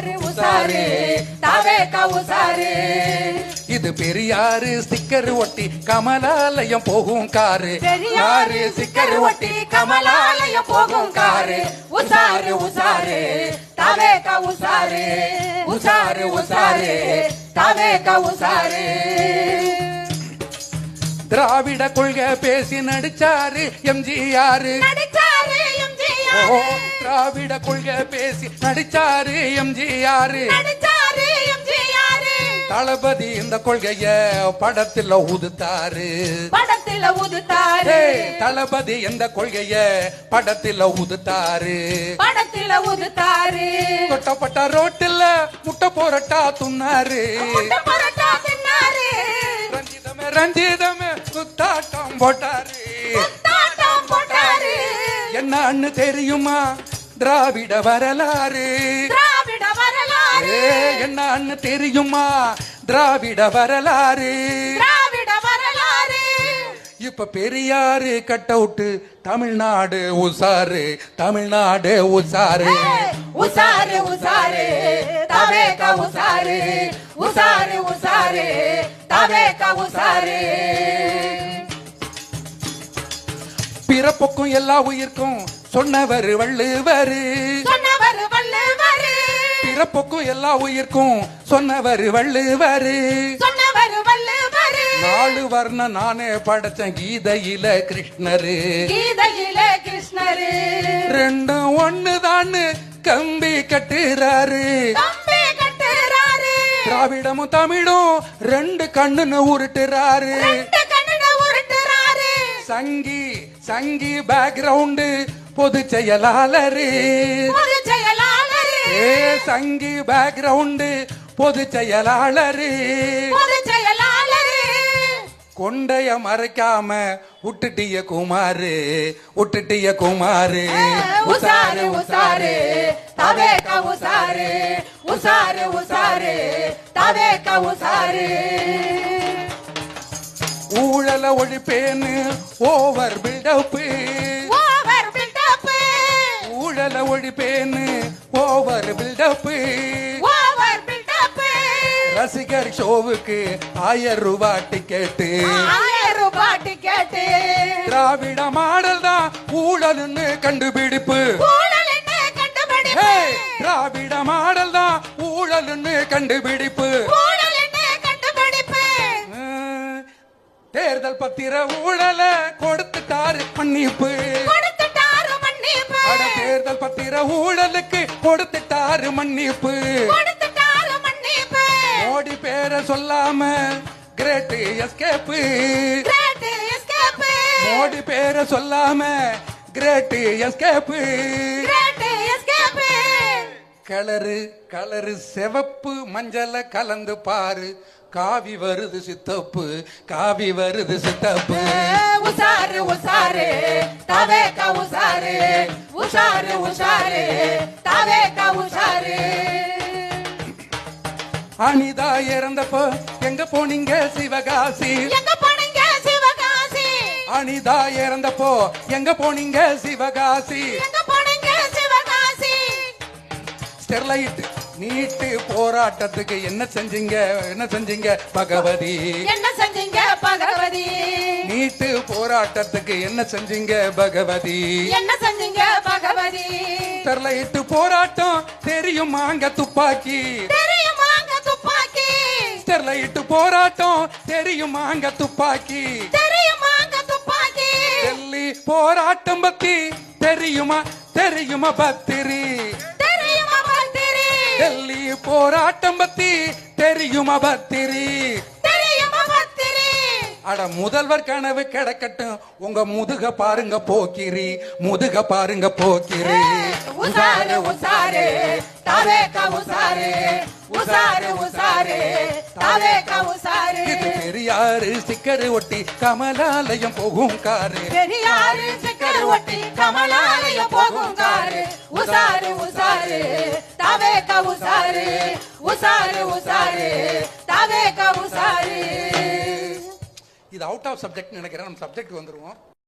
உசாரு உசாரு. தாவேக்கா உசாரு. இது பெரியாறு ஸ்டிக்கர் ஒட்டி கமலாலயம் போகும் காரு. பெரியாரு சிக்கர் ஒட்டி கமலாலயம் போகும் காரு. உசாரு உசாரு. தாவேக்கா உசாரு. உசாரு உசாரு. தாவேக்கா உசாரு. திராவிட கொள்கை பேசி நடிச்சாரு எம்ஜிஆர். திராவிட கொள்கை பேசி நடிச்சாரு எம்ஜிஆர். தளபதி இந்த கொள்கைய படத்துல உதுத்தாரு. படத்துல உதுத்தாரு. ஏய், தளபதி இந்த கொள்கைய படத்துல உதுத்தாரு. படத்துல உதுத்தாரு. தொட்டப்பட்ட ரோட்டில் முட்டை போரட்டா துண்ணாரு ரஞ்சிதமே ரஞ்சிதமே குத்தாட்டம் போட்டாரு. என்னன்னு தெரியுமா? திராவிட வரலாறு. திராவிட வரலாறு. என்னன்னு தெரியுமா? திராவிட வரலாறு. திராவிட வரலாறு. இப்ப பெரியாரு கட் அவுட் தமிழ்நாடு உசாரு தமிழ்நாடு உசாரு உசாரு உசாரு தவேக உசாரு உசாரு உசாரு தவேக உசாரு பிறப்புக்கும் எல்லா உயிர்க்கும் சொன்னவர் வள்ளுவர். பிறப்புக்கும் எல்லா உயிர்க்கும் சொன்னவர் வள்ளுவர். நாலு வர்ணம் நானே படைச்சேன் கீதையில கிருஷ்ணரு. கீதையிலே கிருஷ்ணரு. ரெண்டும் ஒண்ணுதான்னு கம்பி கட்டுறாரு. திராவிடமும் தமிழும் ரெண்டு கண்ணுன்னு உருட்டுறாரு. சங்கி சங்கி பேக்ரவுண்டு பொது செயலாளரு. ஏ சங்கி பேக்ரவுண்டு பொது செயலாளரு. கொண்டைய மறைக்காம விட்டுட்டிய குமாரு விட்டுட்டிய குமாரு. உசாரு உசாரு. தவேக உசாரு. உசாரு உசாரு. தவேக உசாரு. ஊழல ஒழிப்பேன்னு ஓவர் பில்டப்பு. ஓவர் பில்டப் ஊழல ஒழிப்பேன்னு ஓவர் பில்டப்பு. ஓவர் பில்டப் ரசிகர் ஷோவுக்கு ஆயிரம் ரூபாய் டிக்கெட்டு. ஆயிரம் ரூபாய் டிக்கெட் திராவிட மாடல் தான் ஊழல்னு கண்டுபிடிப்பு! திராவிட மாடல் தான் ஊழல்னு கண்டுபிடிப்பு. தேர்தல் பத்திர ஊழல கொடுத்துட்டாரு மன்னிப்பு. தேர்தல் பத்திர ஊழலுக்கு கொடுத்துட்டாரு மன்னிப்பு. மோடி பேரை சொல்லாம கிரேட் எஸ்கேப்பு. மோடி பேரை சொல்லாம கிரேட் எஸ்கேப்பு. கலரு கலரு சிவப்பு மஞ்சள கலந்து பாரு. காவி வருது சித்தப்பு காவி வருது சித்தப்பு. உசாரு உசாரு தவேக உசாரு உசாரு உசாரு தவேக உசாரு அனிதா இறந்தப்போ எங்க போனீங்க சிவகாசி? எங்க போனீங்க சிவகாசி? அனிதா இறந்தப்போ எங்க போனீங்க சிவகாசி? எங்க போனீங்க சிவகாசி? ஸ்டெர்லைட் நீட்டு போராட்டத்துக்கு என்ன செஞ்சீங்க? என்ன செஞ்சீங்க? பகவதி. என்ன செஞ்சீங்க? பகவதி. நீட்டு போராட்டத்துக்கு என்ன செஞ்சீங்க? பகவதி. என்ன செஞ்சீங்க? பகவதி. ஸ்டெர்லைட் போராட்டம். தெரியுமாங்க துப்பாக்கி. தெரியுமாங்க துப்பாக்கி. ஸ்டெர்லைட் போராட்டம். தெரியுமாங்க துப்பாக்கி. தெரியுமாங்க துப்பாக்கி. டெல்லி போராட்டம் பத்தி தெரியுமா தெரியுமா? தெரியுமா பத்திரி? டெல்லி போராட்டம் பத்தி தெரியுமா பத்திரி? அட முதல்வர் கனவு கிடக்கட்டும். உங்க முதுக பாருங்க போக்கிரி முதுக பாருங்க போக்கிரி. உசாரு உசாரு தவேக உசாரு உசாரு உசாரு தவேக உசாரு. இது பெரியாரு ஸ்டிக்கர் ஒட்டி கமலாலயம் போகும் காரு. பெரியாரு சிக்கர் ஒட்டி கமலாலய போகும் காரு. உசாரு உசாரு உசாரு உசாரு உசாரு. தவேக உசாரு. இது அவுட் ஆஃப் சப்ஜெக்ட் நினைக்கிறேன். நம்ம சப்ஜெக்ட் வந்துருவோம்.